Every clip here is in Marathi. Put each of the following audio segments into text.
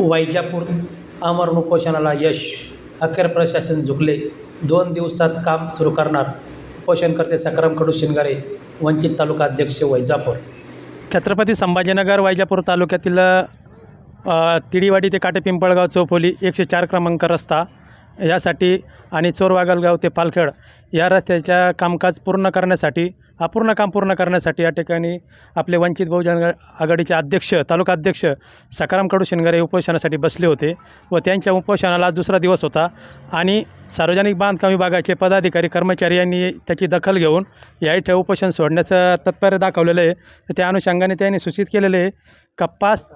वैजापूर अमर उपोषणाला यश. अखेर प्रशासन झुकले. दोन दिवसात काम सुरू करणार. उपोषणकर्ते सक्रम कडू शिंगारे. वंचित तालुका अध्यक्ष वैजापूर. छत्रपती संभाजीनगर वैजापूर तालुक्यातील तिडीवाडी ते काटे पिंपळगाव चौफोली एकशे चार क्रमांक रस्ता यासाठी आणि चोरवागलगाव ते पालखेड या रस्त्याच्या कामकाज पूर्ण करण्यासाठी अपूर्ण काम पूर्ण करण्यासाठी या ठिकाणी आपले वंचित बहुजन आघाडीचे अध्यक्ष तालुका अध्यक्ष सकाराम कडू शिनगारे उपोषणासाठी बसले होते व त्यांच्या उपोषणाला दुसरा दिवस होता आणि सार्वजनिक बांधकाम विभागाचे पदाधिकारी कर्मचारी यांनी त्याची दखल घेऊन या इथे उपोषण सोडण्याचं तत्पर्य दाखवलेलं आहे. तर त्या अनुषंगाने त्यांनी सूचित केलेलं आहे का पाच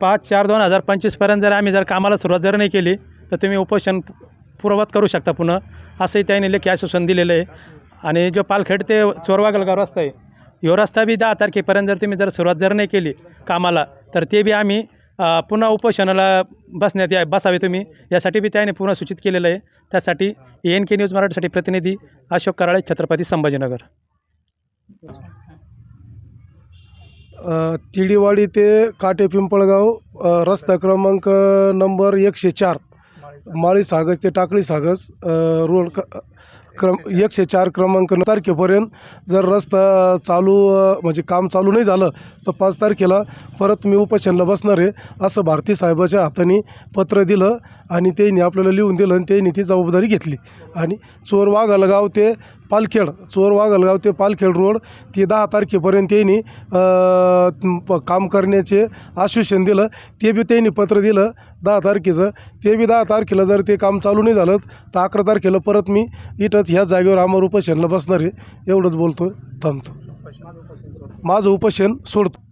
पाच चार दोन हजार पंचवीसपर्यंत जर आम्ही जर कामाला सुरुवात जर नाही केली तर तुम्ही उपोषण पूर्ववत करू शकता पुन्हा असंही त्यांनी लेखी आश्वासन दिलेलं आहे. आणि जो पालखेड ते चोरवागलगाव रस्ता आहे ह्यो रस्ता बी दहा तारखेपर्यंत जर तुम्ही जर सुरुवात जर नाही केली कामाला तर ते बी आम्ही पुन्हा उपोषणाला बसण्यात या बसावे तुम्ही. यासाठी बी त्याने पुन्हा सूचित केलेलं आहे. त्यासाठी एन के न्यूज मराठीसाठी प्रतिनिधी अशोक कराळे छत्रपती संभाजीनगर. तिडीवाडी ते काटे पिंपळगाव रस्ता क्रमांक नंबर एकशे चार माळी सागस ते टाकळी सागस रोड क- क्रम एकशे चार क्रमांक नऊ तारखेपर्यंत जर रस्ता चालू म्हणजे काम चालू नाही झालं तर पाच तारखेला परत मी उपोषणला बसणार आहे असं भारती साहेबाच्या हाताने पत्र दिलं आणि त्यांनी आपल्याला लिहून दिलं आणि त्यांनी ती जबाबदारी घेतली. आणि चोर वाघलगाव ते पालखेड चोर वाघलगाव ते पालखेड रोड ते दहा तारखेपर्यंत त्यांनी काम करण्याचे आश्वासन दिलं. ते बी त्यांनी पत्र दिलं दहा तारखेचं. ते बी दहा तारखेला जर ते काम चालू नाही झालं तर अकरा तारखेला परत मी इथंच ह्या जागेवर आम्हाला उपोषणला बसणार आहे एवढंच बोलतो थांबतो. माझं उपोषण सोडतो.